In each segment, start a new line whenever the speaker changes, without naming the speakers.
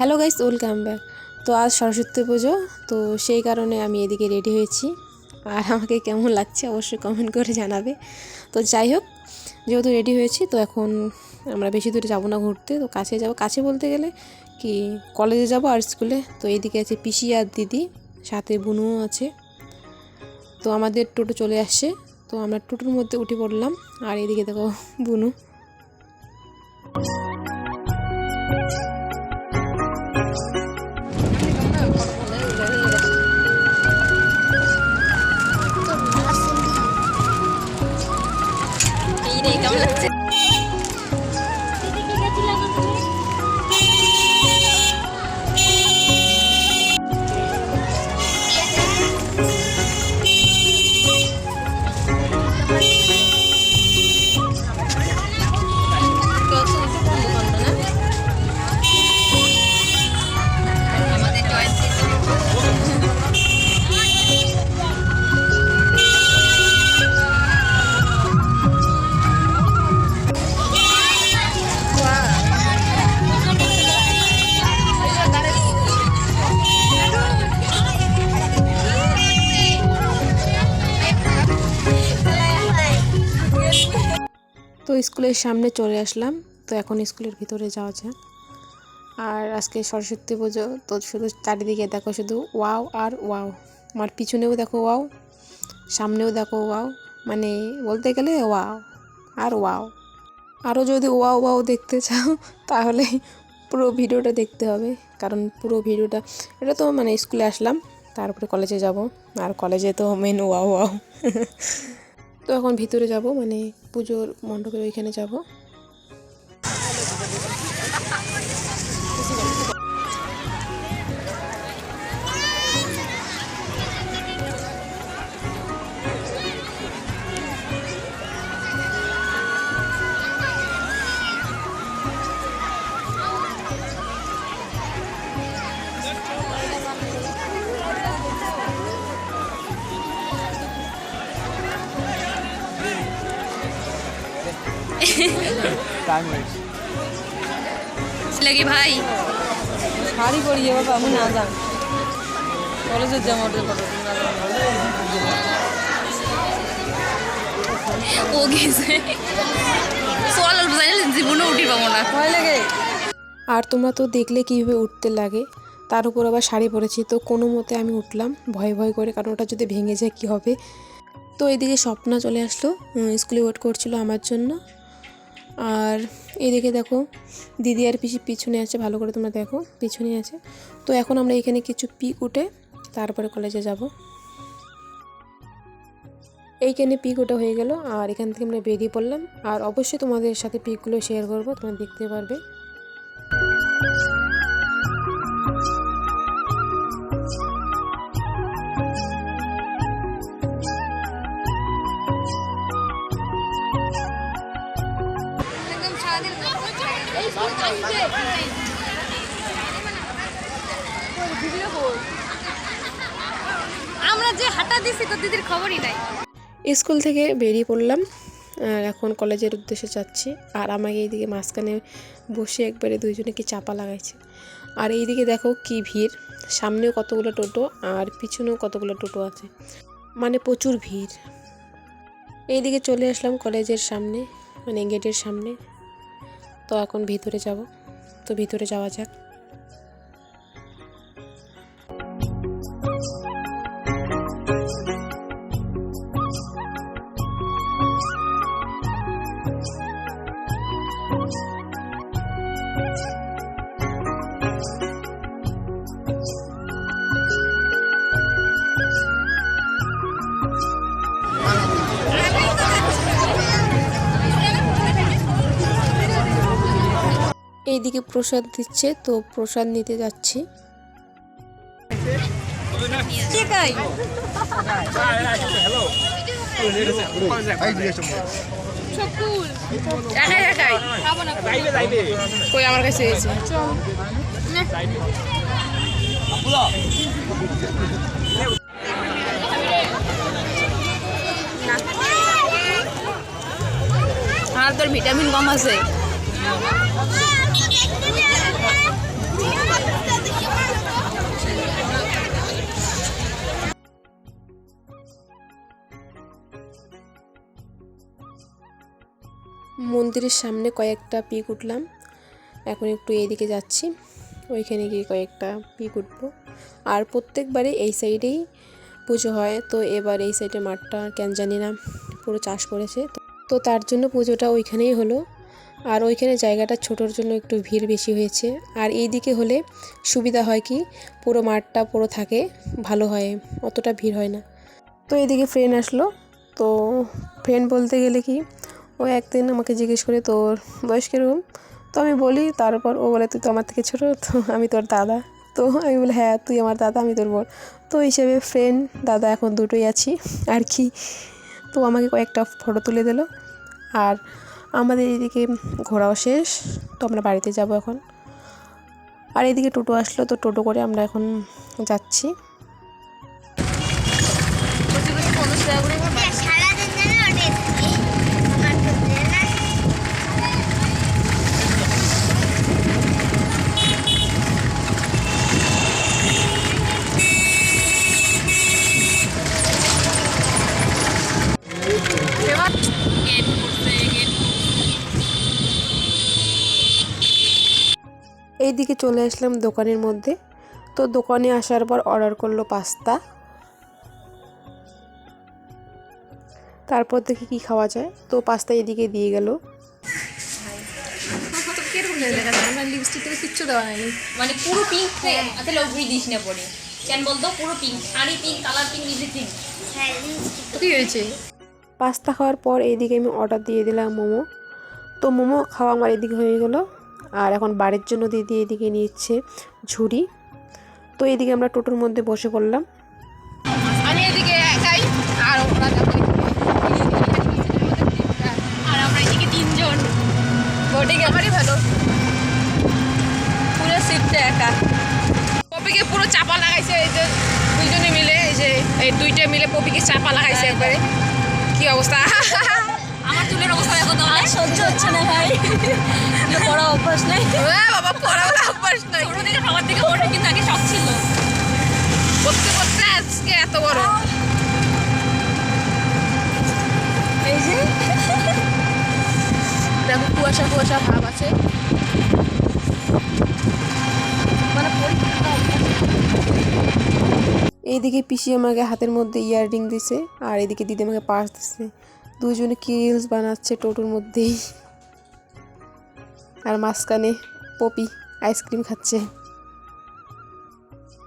Hello guys welcome back তো আজ সরস্বতী পুজো, তো সেই কারণে আমি এদিকে রেডি হয়েছি। আর আমাকে কেমন লাগছে অবশ্যই কমেন্ট করে জানাবে। তো যাই হোক, যেহেতু রেডি হয়েছি, তো এখন আমরা বেশি দূরে যাব না ঘুরতে। তো কাছে যাব, কাছে বলতে গেলে কি কলেজে যাব আর স্কুলে তো এইদিকে আছে পিসি আর দিদি, সাথে বুনুও আছে। তো আমাদের টোটো চলে আসছে। তো আমরা টোটোর মধ্যে উঠে পড়লাম। আর এদিকে দেখো বুনু। স্কুলের সামনে চলে আসলাম। তো এখন স্কুলের ভিতরে যাওয়া যাক। আর আজকে সরস্বতী পুজো, তো শুধু চারিদিকে দেখো, শুধু ওয়াও আর ওয়াও। আমার পিছনেও দেখো ওয়াও, সামনেও দেখো ওয়াও। মানে বলতে গেলে ওয়াও আর ওয়াও। আরও যদি ওয়াও ওয়াও দেখতে চাও, তাহলে পুরো ভিডিওটা দেখতে হবে। কারণ পুরো ভিডিওটা, এটা তো মানে স্কুলে আসলাম, তারপরে কলেজে যাব। আর কলেজে তো মেন ওয়াও ওয়াও। তো এখন ভিতরে যাব মানে পুজোর মণ্ডপের ওইখানে যাব। লাগে ভাই?
শাড়ি পরিয়ে বাবা আমি না যান কলেজের জামা ওদের ফটো
ও গেছে। সোয়াল অল্প জানি জীবনে উঠি পাবো না।
ভয় লাগে।
আর তোমরা তো দেখলে কীভাবে উঠতে লাগে। তার উপর আবার শাড়ি পরেছি তো কোনো মতে আমি উঠলাম ভয় ভয় করে কারণ ওটা যদি ভেঙে যায় কী হবে? তো এদিকে স্বপ্না চলে আসলো স্কুলে ওয়েট করছিল আমার জন্য। আর এদিকে দেখো, দিদি আর পিসি পিছনে আছে, ভালো করে তোমরা দেখো পিছনে আছে। তো এখন আমরা এখানে কিছু পিক উঠে তারপরে কলেজে যাব। এইখানে পিক ওটা হয়ে গেল, আর এখান থেকে আমরা বেরিয়ে পড়লাম। আর অবশ্যই তোমাদের সাথে পিকগুলো শেয়ার করব, তোমরা দেখতে পারবে।
আমরা যে হাঁটা দিছি তো দিদির খবরই নাই।
স্কুল থেকে বেরিয়ে পড়লাম, আর এখন কলেজের উদ্দেশ্যে যাচ্ছি। আর আমাকে এইদিকে মাঝখানে বসে একবারে দুইজনে কি চাপা লাগাইছে। আর এইদিকে দেখো কি ভিড়, সামনেও কতগুলো টোটো আর পিছনেও কতগুলো টোটো আছে। মানে প্রচুর ভিড়। এইদিকে চলে আসলাম কলেজের সামনে মানে গেটের সামনে। তো এখন ভিতরে যাব। তো ভিতরে যাওয়া যাক। এইদিকে প্রসাদ দিচ্ছে তো প্রসাদ নিতে যাচ্ছি। আমার কাছে
আর তোর ভিটামিন কম আছে?
মন্দিরের সামনে কয়েকটা পিক উঠলাম। এখন একটু এইদিকে যাচ্ছি। ওইখানে গিয়ে কয়েকটা পিক উঠবো। আর প্রত্যেকবারে এই সাইডেই পুজো হয়। তো এবার এই সাইডে মাঠটা কেন জানি না, পুরো চাষ করেছে। তো- তার জন্য পুজোটা ওইখানেই হলো। আর ওইখানে জায়গাটা ছোটোর জন্য একটু ভিড় বেশি হয়েছে। আর এই দিকে হলে সুবিধা হয় কি, পুরো মাঠটা পুরো থাকে, ভালো হয়, অতটা ভিড় হয় না। তো এদিকে ফ্রেন্ড আসলো। তো ফ্রেন্ড বলতে গেলে কি ও একদিন আমাকে জিজ্ঞেস করে, তোর বয়স কীরকম? তো আমি বলি, তারপর ও বলে, তুই তো আমার থেকে ছোটো, তো আমি তোর দাদা। তো আমি বলি হ্যাঁ তুই আমার দাদা, আমি তোর বোন তো হিসেবে ফ্রেন্ড দাদা এখন দুটোই আছি। আর কি? তো আমাকে কয়েকটা ফটো তুলে দিলো। আর আমাদের এদিকে ঘোরাও শেষ। তো আমরা বাড়িতে যাব এখন। আর এদিকে টোটো আসলো, তো টোটো করে আমরা এখন যাচ্ছি। এইদিকে চলে আসলাম দোকানের মধ্যে। তো দোকানে আসার পর অর্ডার করল পাস্তা। তারপর দেখি কি খাওয়া যায়। তো পাস্তা এদিকে দিয়ে গেল।
কিচ্ছু দেওয়া হয়নি।
মানে পুরো পিঙ্ক তাহলে ওগুলি দিস না পরে। কেন বলতো? পুরো pink sari pink colour pink everything
হ্যাঁ
কি হয়েছে?
পাস্তা খাওয়ার পর এইদিকে আমি অর্ডার দিয়ে দিলাম মোমো। তো মোমো খাওয়া আমার এদিকে হয়ে গেল। আর এখন বাড়ির জন্য দিদি এদিকে নিচ্ছে ঝুড়ি। তো এদিকে আমরা টোটোর মধ্যে বসে পড়লাম।
আমি এদিকে একাই আর ওরা
আর আমরা এদিকে তিনজন।
বোর্ডিং আমারই ভালো। পুরো সিটটা একা। পপিকে পুরো চাপা লাগাইছে এই যে দুইজনে মিলে এই যে এই দুইটা মিলে পপিকে চাপা লাগাইছে একবারে। কি অবস্থা?
দেখো তাহলে সহ্য হচ্ছে না ভাই। পড়া অভ্যাস নেই।
বাবা পড়াশোনা অভ্যাস নাই।
ছোট থেকে সবার থেকে ওটা কিন্তু আগে শখ ছিল।
করতে করতে আজকে এত বড়।
এই যে।
দেখো কুয়াশা কুয়াশা ভাব আছে। মানে
এইদিকে পিসি আমাকে হাতের মধ্যে ইয়াররিং দিছে আর এদিকে দিদি আমাকে পার্স দিছে। দুজনে কি রিলস বানাচ্ছে টোটোর মধ্যেই। আর মাঝখানে পপি আইসক্রিম খাচ্ছে।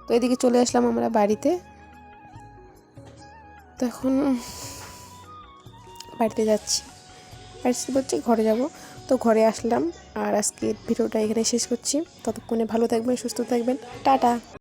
তো এদিকে চলে আসলাম আমরা বাড়িতে। তো এখন বাড়িতে যাচ্ছি। বাড়িতে বলছি ঘরে যাব। তো ঘরে আসলাম। আর আজকে ভিডিওটা এখানে শেষ করছি। ততক্ষণে ভালো থাকবেন, সুস্থ থাকবেন। টাটা!